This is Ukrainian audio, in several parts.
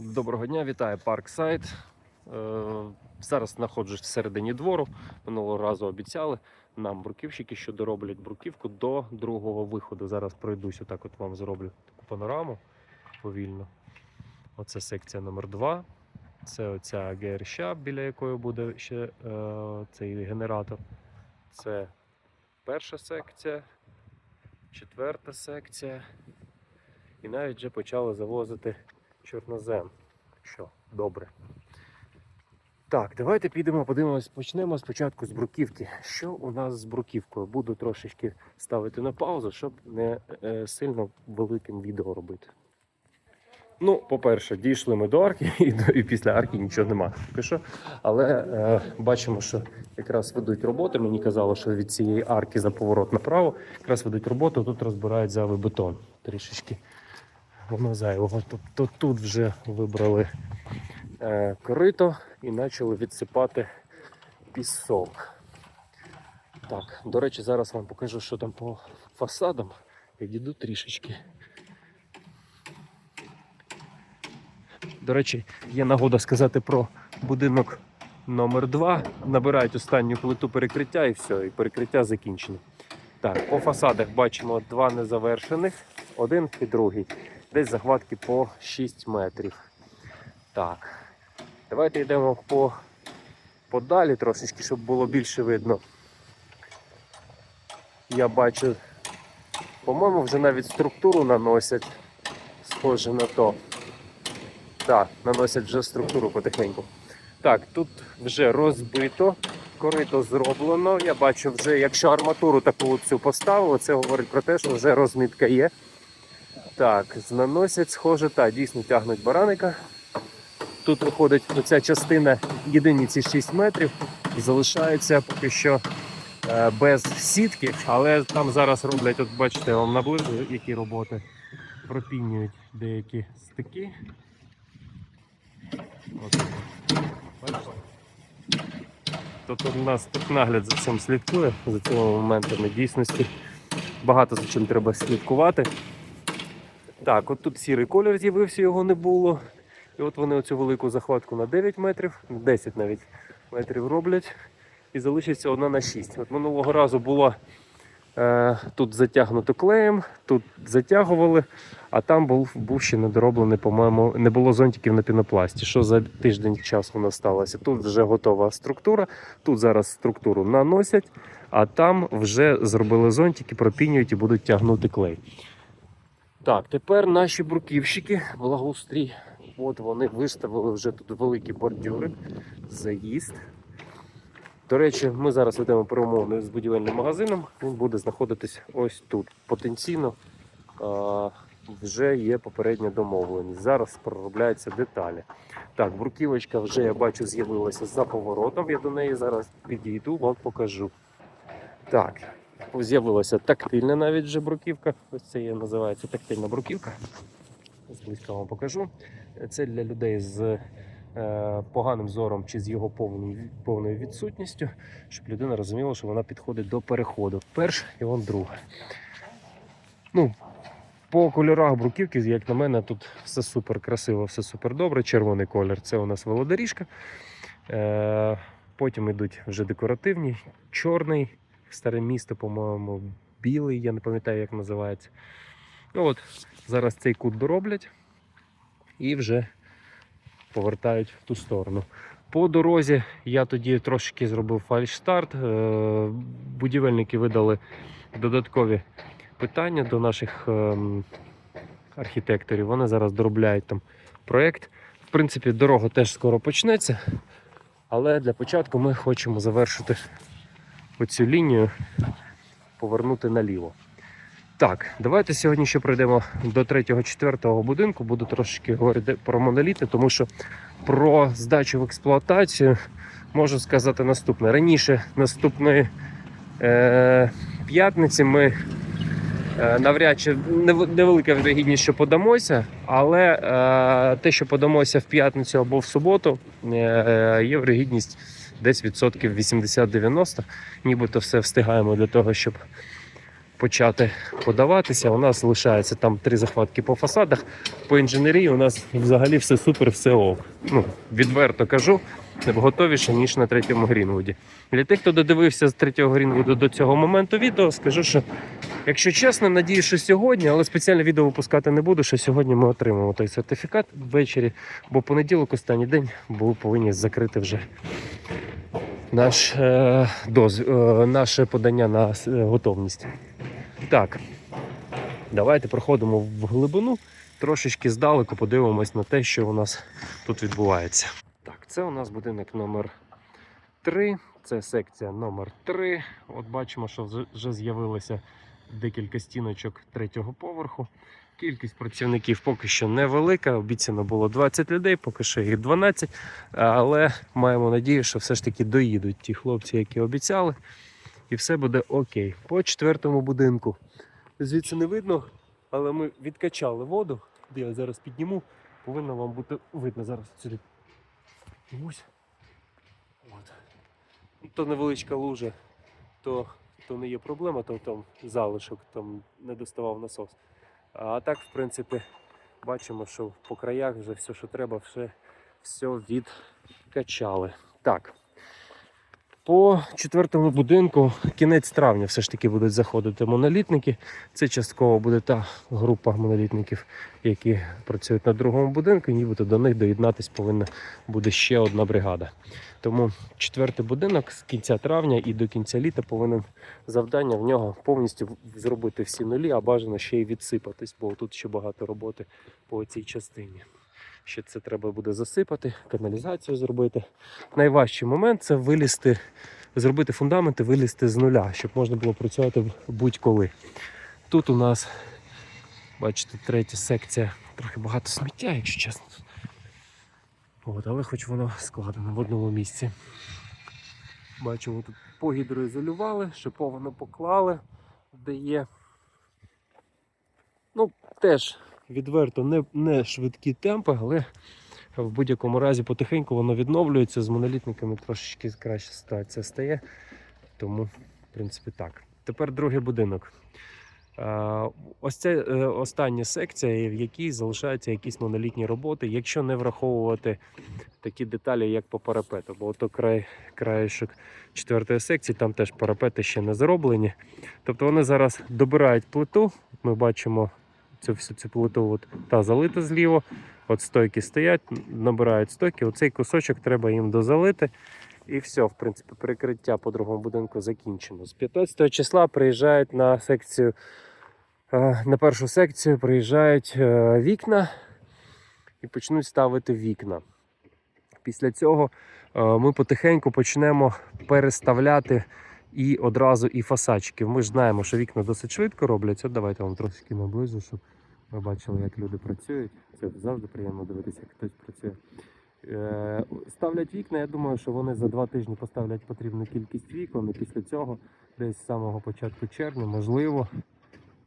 Доброго дня, вітаю Парксайд. Е, Зараз знаходжусь всередині двору. Минулого разу обіцяли нам бруківщики, що дороблять бруківку до другого виходу. Зараз пройдусь, отак от вам зроблю таку панораму повільно. Оце секція номер 2 Це оця ГРЩ, біля якої буде ще е, цей генератор. Це перша секція, четверта секція. І навіть вже почали завозити чорнозем. Що, добре. Так, давайте підемо, подивимось, почнемо спочатку з бруківки. Що у нас з бруківкою? Буду трошечки ставити на паузу, щоб не е, сильно великим відео робити. Ну, по-перше, дійшли ми до арки, і, і після арки нічого нема. Що. Але е, бачимо, що якраз ведуть роботи. Мені казали, що від цієї арки за поворот направо якраз ведуть роботу, тут розбирають зайвий бетон трішечки воно зайвого. Тобто тут вже вибрали е, корито і почали відсипати пісок. Так, до речі, зараз вам покажу, що там по фасадам. Підійду трішечки. До речі, є нагода сказати про будинок номер 2 Набирають останню плиту перекриття і все, і перекриття закінчено. Так, по фасадах бачимо два незавершених, один і другий десь захватки по 6 метрів. Так. Давайте йдемо по подалі трошечки, щоб було більше видно. Я бачу, по-моєму, вже навіть структуру наносять. Схоже на то. Так, наносять вже структуру потихеньку. Так, тут вже розбито, корито зроблено. Я бачу вже, якщо арматуру таку цю поставили, це говорить про те, що вже розмітка є. Так, наносять, схоже, так, дійсно тягнуть бараника. Тут виходить оця частина, єдині ці 6 метрів, залишається поки що е, без сітки, але там зараз роблять, от бачите, вам наближу, які роботи пропінюють деякі стики. От, бачите? Тут у нас тут нагляд за цим слідкує, за цими моментами дійсності. Багато за чим треба слідкувати. Так, от тут сірий колір з'явився, його не було. І от вони оцю велику захватку на 9 метрів, 10 навіть метрів роблять. І залишиться одна на 6. От минулого разу було е, тут затягнуто клеєм, тут затягували, а там був, був ще недороблений, по-моєму, не було зонтиків на пінопласті. Що за тиждень часу нас сталося? Тут вже готова структура, тут зараз структуру наносять, а там вже зробили зонтики, пропінюють і будуть тягнути клей. Так, тепер наші бруківщики, благоустрій. От вони виставили вже тут великі бордюри, заїзд. До речі, ми зараз ведемо перемовини з будівельним магазином. Він буде знаходитись ось тут. Потенційно а, вже є попередня домовленість. Зараз проробляються деталі. Так, бруківочка вже я бачу з'явилася за поворотом. Я до неї зараз підійду, вам покажу. Так, з'явилася тактильна навіть вже бруківка. Ось це є, називається тактильна бруківка. Зблизька вам покажу. Це для людей з е, поганим зором чи з його повною, повною відсутністю, щоб людина розуміла, що вона підходить до переходу. Перше і вон друге. Ну, по кольорах бруківки, як на мене, тут все супер красиво, все супер добре. Червоний колір це у нас велодоріжка. Е, потім йдуть вже декоративні, чорний, старе місто, по-моєму, білий, я не пам'ятаю, як називається. Ну от, зараз цей кут дороблять і вже повертають в ту сторону. По дорозі я тоді трошки зробив фальшстарт. Е, Будівельники видали додаткові питання до наших ем, архітекторів. Вони зараз доробляють там проєкт. В принципі, дорога теж скоро почнеться, але для початку ми хочемо завершити оцю лінію, повернути наліво. Так, давайте сьогодні ще пройдемо до 3-4 будинку. Буду трошки говорити про моноліти, тому що про здачу в експлуатацію можу сказати наступне. Раніше наступної е, п'ятниці ми е, навряд чи невелика вірогідність, що подамося, але е, те, що подамося в п'ятницю або в суботу, е, є вірогідність десь відсотків 80-90. Нібито все встигаємо для того, щоб почати подаватися. У нас лишається там три захватки по фасадах. По інженерії у нас взагалі все супер, все ок. Ну, відверто кажу, готовіше, ніж на третьому Грінвуді. Для тих, хто додивився з третього Грінвуду до цього моменту відео, скажу, що якщо чесно, надію, що сьогодні, але спеціальне відео випускати не буду, що сьогодні ми отримаємо той сертифікат ввечері, бо понеділок, останній день, були повинні закрити вже наш, е, доз, е, наше подання на е, готовність. Так, давайте проходимо в глибину, трошечки здалеку подивимось на те, що у нас тут відбувається. Це у нас будинок номер 3, це секція номер 3. От бачимо, що вже з'явилося декілька стіночок третього поверху. Кількість працівників поки що невелика. Обіцяно було 20 людей, поки що їх 12. Але маємо надію, що все ж таки доїдуть ті хлопці, які обіцяли, і все буде окей. По четвертому будинку. Звідси не видно, але ми відкачали воду, я зараз підніму. Повинно вам бути видно зараз сюди. Ось. От. То невеличка лужа, то, то не є проблема, то там залишок, там не доставав насос. А так, в принципі, бачимо, що по краях вже все, що треба, все, все відкачали. Так. По четвертому будинку кінець травня все ж таки будуть заходити монолітники. Це частково буде та група монолітників, які працюють на другому будинку, нібито до них доєднатись повинна буде ще одна бригада. Тому четвертий будинок з кінця травня і до кінця літа повинен завдання в нього повністю зробити всі нулі, а бажано ще й відсипатись, бо тут ще багато роботи по цій частині. Ще це треба буде засипати, каналізацію зробити. Найважчий момент це вилізти, зробити фундамент і вилізти з нуля, щоб можна було працювати будь-коли. Тут у нас, бачите, третя секція, трохи багато сміття, якщо чесно. От, але хоч воно складено в одному місці. Бачимо, тут погідроізолювали, шиповано поклали, де є. Ну, теж відверто не, не швидкі темпи, але в будь-якому разі потихеньку воно відновлюється. З монолітниками трошечки краща ситуація стає. Тому, в принципі, так. Тепер другий будинок. Ось це остання секція, в якій залишаються якісь монолітні роботи, якщо не враховувати такі деталі, як по парапету. Бо ото край, краєшок четвертої секції, там теж парапети ще не зроблені. Тобто вони зараз добирають плиту. Ми бачимо цю всю цю плиту, от, та залита зліво. От стойки стоять, набирають стойки. Оцей кусочок треба їм дозалити. І все, в принципі, перекриття по другому будинку закінчено. З 15 числа приїжджають на секцію, е, на першу секцію приїжджають е, вікна і почнуть ставити вікна. Після цього е, ми потихеньку почнемо переставляти і одразу і фасадчики. Ми ж знаємо, що вікна досить швидко роблять. От давайте вам трошки наближу, щоб ви бачили, як люди працюють. Це завжди приємно дивитися, як хтось працює. Е, Ставлять вікна, я думаю, що вони за два тижні поставлять потрібну кількість вікон, і після цього, десь з самого початку червня, можливо,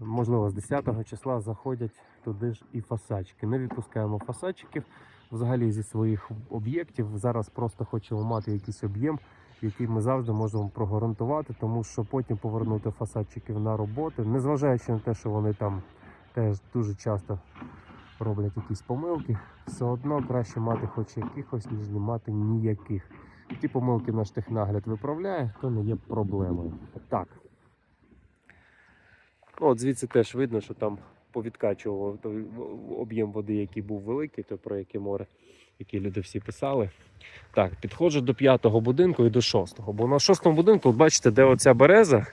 можливо, з 10 числа заходять туди ж і фасадчики. Не відпускаємо фасадчиків взагалі зі своїх об'єктів. Зараз просто хочемо мати якийсь об'єм, який ми завжди можемо прогарантувати, тому що потім повернути фасадчиків на роботи, незважаючи на те, що вони там теж дуже часто роблять якісь помилки, все одно краще мати хоч якихось, ніж не мати ніяких. Ті помилки наш технагляд виправляє, то не є проблемою. Так. Ну, От звідси теж видно, що там повідкачував той об'єм води, який був великий, то про яке море, які люди всі писали. Так, підходжу до п'ятого будинку і до шостого. Бо на шостому будинку, от бачите, де оця береза,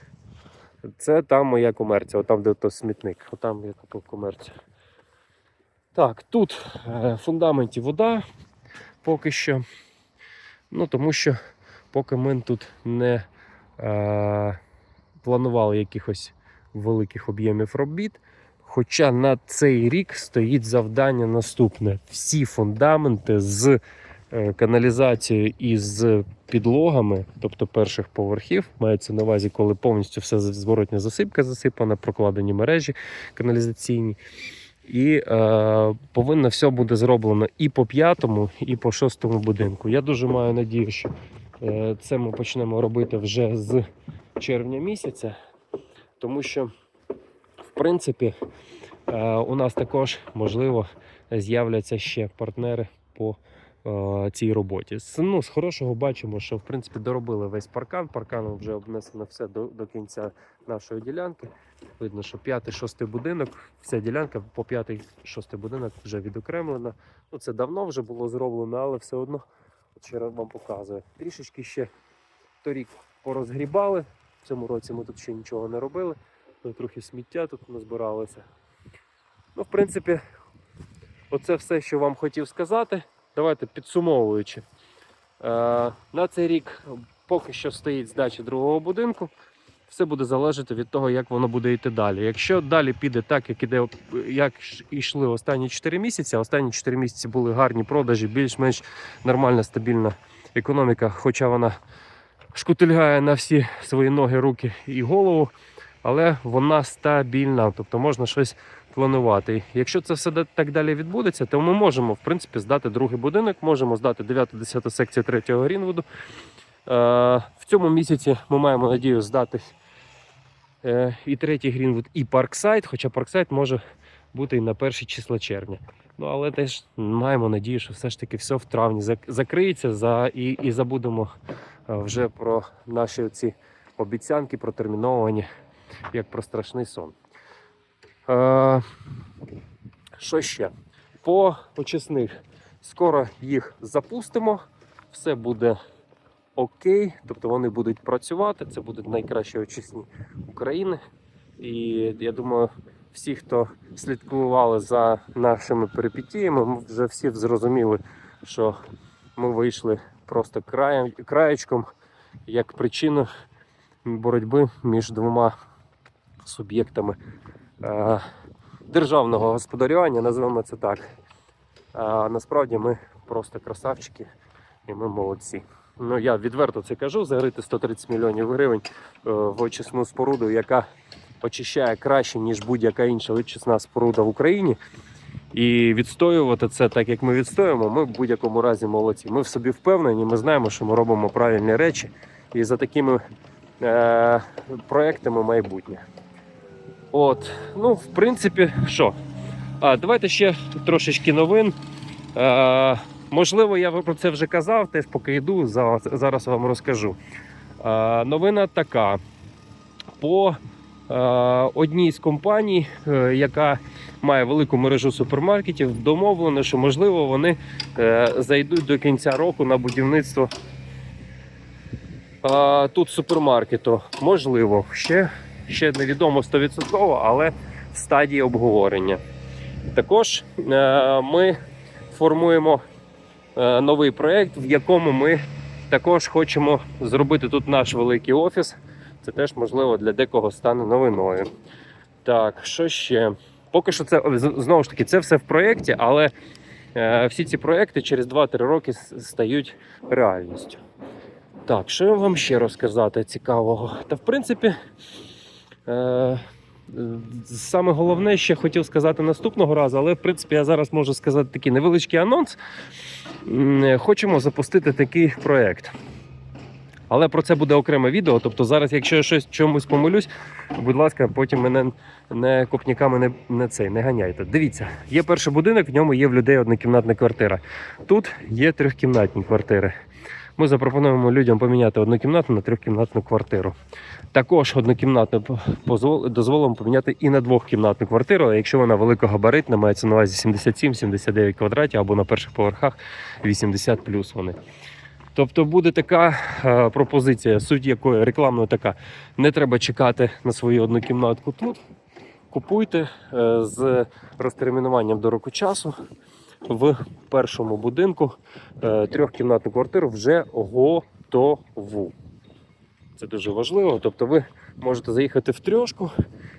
це там моя комерція, отам, де то смітник, отам я купив комерцію. Так, тут е, в фундаменті вода поки що. Ну, тому що поки ми тут не е, планували якихось великих об'ємів робіт. Хоча на цей рік стоїть завдання наступне: всі фундаменти з е, каналізацією і з підлогами, тобто перших поверхів, мається на увазі, коли повністю все зворотня засипка засипана, прокладені мережі каналізаційні. І е, повинно все буде зроблено і по п'ятому, і по шостому будинку. Я дуже маю надію, що е, це ми почнемо робити вже з червня місяця, тому що принципі, е, у нас також можливо з'являться ще партнери по е, цій роботі. Ну, з хорошого бачимо, що в принципі доробили весь паркан. Парканом вже обнесено все до, до кінця нашої ділянки. Видно, що п'ятий, шостий будинок, вся ділянка по п'ятий, шостий будинок вже відокремлена. Ну, це давно вже було зроблено, але все одно от ще раз вам показую. Трішечки ще торік порозгрібали. В цьому році ми тут ще нічого не робили. Трохи сміття тут назбиралося. Ну, в принципі, оце все, що вам хотів сказати. Давайте підсумовуючи. Е, на цей рік поки що стоїть здача другого будинку. Все буде залежати від того, як воно буде йти далі. Якщо далі піде так, як іде, як йшли останні 4 місяці, останні 4 місяці були гарні продажі, більш-менш нормальна, стабільна економіка, хоча вона шкутильгає на всі свої ноги, руки і голову, але вона стабільна, тобто можна щось планувати. Якщо це все так далі відбудеться, то ми можемо в принципі здати другий будинок, можемо здати 9-10 секцію третього Грінвуду. Е, В цьому місяці ми маємо надію здати е, і третій Грінвуд, і Парксайд, хоча Парксайд може бути і на перші числа червня. Ну, але теж маємо надію, що все ж таки все в травні закриється за, і, і забудемо е, вже про наші ці обіцянки протерміновані, як про страшний сон. Е, що ще? По очисних. Скоро їх запустимо, все буде окей, тобто вони будуть працювати. Це будуть найкращі очисні України. І я думаю, всі, хто слідкували за нашими перипетіями, ми вже всі зрозуміли, що ми вийшли просто краєм, краєчком як причину боротьби між двома суб'єктами е, державного господарювання, називаємо це так. А насправді ми просто красавчики і ми молодці. Ну я відверто це кажу, загрити 130 мільйонів гривень е, в очисну споруду, яка очищає краще, ніж будь-яка інша очисна споруда в Україні. І відстоювати це так, як ми відстоюємо, ми в будь-якому разі молодці. Ми в собі впевнені, ми знаємо, що ми робимо правильні речі. І за такими е, проектами майбутнє. От, ну, в принципі, що? А, давайте ще трошечки новин. Е, можливо, я про це вже казав, теж поки йду, за- зараз вам розкажу. Е, новина така. По е, одній з компаній, е, яка має велику мережу супермаркетів, домовлено, що можливо вони е, зайдуть до кінця року на будівництво тут супермаркету. Можливо, ще, ще невідомо 100%, але в стадії обговорення. Також е, ми формуємо е, новий проєкт, в якому ми також хочемо зробити тут наш великий офіс. Це теж можливо для декого стане новиною. Так, що ще? Поки що це знову ж таки це все в проєкті, але е, всі ці проєкти через 2-3 роки стають реальністю. Так, що вам ще розказати цікавого? Та в принципі, Саме головне, ще хотів сказати наступного разу, але в принципі я зараз можу сказати такий невеличкий анонс. Хочемо запустити такий проект. Але про це буде окреме відео. Тобто зараз, якщо я щось чомусь помилюсь, будь ласка, потім мене не копняками не, не цей, не ганяйте. Дивіться, є перший будинок, в ньому є в людей однокімнатна квартира. Тут є трьохкімнатні квартири. Ми запропонуємо людям поміняти однокімнатну на трьохкімнатну квартиру. Також однокімнатну дозволимо поміняти і на двохкімнатну квартиру, якщо вона великогабаритна, мається на увазі 77-79 квадратів або на перших поверхах 80 плюс вони. Тобто буде така е, пропозиція, суть якої рекламна така. Не треба чекати на свою однокімнатку тут. Купуйте е, з розтермінуванням до року часу в першому будинку е, трьохкімнатну квартиру вже готову. Це дуже важливо. Тобто ви можете заїхати в трьошку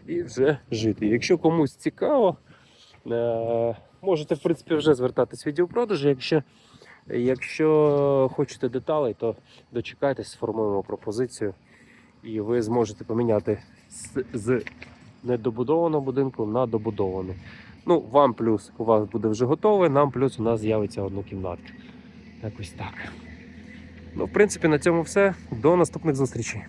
і вже жити. Якщо комусь цікаво, е, можете в принципі вже звертатись в відділ. Якщо, якщо хочете деталей, то дочекайтесь, сформуємо пропозицію, і ви зможете поміняти з, з недобудованого будинку на добудований. Ну, вам плюс у вас буде вже готове, нам плюс у нас з'явиться однокімнатка. Якось так. Ну, в принципі, на цьому все. До наступних зустрічей.